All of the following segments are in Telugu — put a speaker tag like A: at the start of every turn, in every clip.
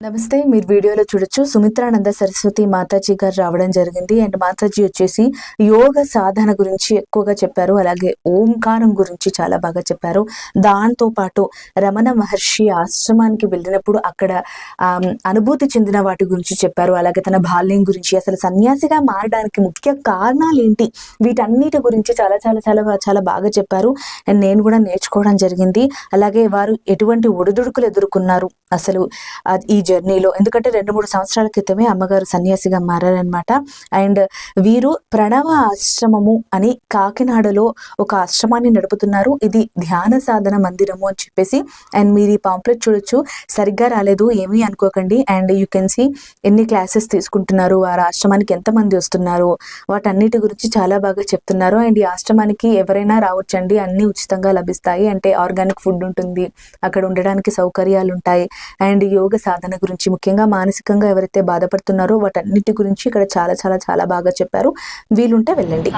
A: నమస్తే మీరు వీడియోలో చూడొచ్చు. సుమిత్రానంద సరస్వతి మాతాజీ గారు రావడం జరిగింది. అండ్ మాతాజీ వచ్చేసి యోగ సాధన గురించి ఎక్కువగా చెప్పారు. అలాగే ఓంకారం గురించి చాలా బాగా చెప్పారు. దాంతో పాటు రమణ మహర్షి ఆశ్రమానికి వెళ్ళినప్పుడు అక్కడ అనుభూతి చెందిన వాటి గురించి చెప్పారు. అలాగే తన బాల్యం గురించి అసలు సన్యాసిగా మారడానికి ముఖ్య కారణాలు ఏంటి వీటన్నిటి గురించి చాలా చాలా చాలా చాలా బాగా చెప్పారు. అండ్ నేను కూడా నేర్చుకోవడం జరిగింది. అలాగే వారు ఎటువంటి ఒడిదుడుకులు ఎదుర్కొన్నారు? అసలు ఈ జర్నీలో. ఎందుకంటే రెండు మూడు సంవత్సరాల క్రితమే అమ్మగారు సన్యాసిగా మారారనమాట అండ్ వీరు ప్రణవ ఆశ్రమము అని కాకినాడలో ఒక ఆశ్రమాన్ని నడుపుతున్నారు. ఇది ధ్యాన సాధన మందిరము అని చెప్పేసి. అండ్ మీరు ఈ పాంప్లెట్ చూడొచ్చు. సరిగ్గా రాలేదు ఏమీ అనుకోకండి. అండ్ యూ కెన్ సి ఎన్ని క్లాసెస్ తీసుకుంటున్నారు. వారి ఆశ్రమానికి ఎంతమంది వస్తున్నారు. వాటన్నిటి గురించి చాలా బాగా చెప్తున్నారు. అండ్ ఈ ఆశ్రమానికి ఎవరైనా రావచ్చండి. అన్ని ఉచితంగా లభిస్తాయి. అంటే ఆర్గానిక్ ఫుడ్ ఉంటుంది. అక్కడ ఉండడానికి సౌకర్యాలు ఉంటాయి అండ్ యోగ సాధన గురించి ముఖ్యంగా మానసికంగా ఎవరైతే బాధపడుతున్నారో వాటన్నిటి గురించి ఇక్కడ చాలా చాలా చాలా బాగా చెప్పారు. వీలుంటే వెళ్ళండి.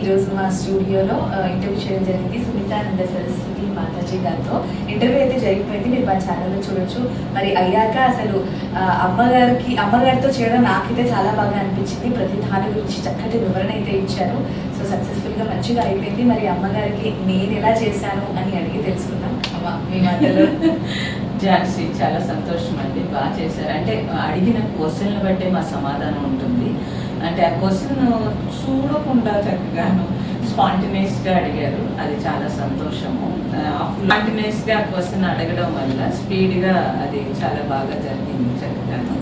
B: ఈరోజు మా స్టూడియోలో ఇంటర్వ్యూ చేయడం జరిగింది. సునీతానంద సరస్వతి మాతాజీ గారితో. ఇంటర్వ్యూ అయితే జరిగిపోయింది. మీరు మా ఛానల్లో చూడొచ్చు. మరి అయ్యాక అసలు అమ్మగారికి అమ్మగారితో చేయడం నాకైతే చాలా బాగా అనిపించింది. ప్రతి దాని గురించి చక్కటి వివరణ అయితే ఇచ్చారు. సో సక్సెస్ఫుల్గా మంచిగా అయిపోయింది. మరి అమ్మగారికి నేను ఎలా చేశాను అని అడిగి తెలుసుకుందాం. అమ్మ మీ మాటలు.
C: ఝాన్సీ చాలా సంతోషం అండి బాగా చేశారు. అంటే అడిగిన క్వశ్చన్లు బట్టే మా సమాధానం ఉంటుంది. అంటే ఆ క్వశ్చన్ చూడకుండా చక్కగాను స్పాంటినియస్గా అడిగారు. అది చాలా సంతోషము. స్పాంటినియస్గా క్వశ్చన్ అడగడం వల్ల స్పీడ్గా అది చాలా బాగా జరిగింది చక్కగాను.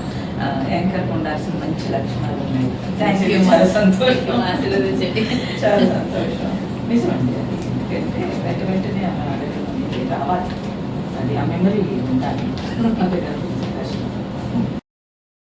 C: యాంకర్ ఉండాల్సిన మంచి లక్షణాలు ఉన్నాయి.
B: Thank you.
C: చాలా సంతోషం.
B: ఆశీర్వదించండి.
C: చాలా సంతోషం. నిజమండి. ఎందుకంటే వెంట వెంటనే అలా అడగడం 양면을 입는다. 그런 방법이라고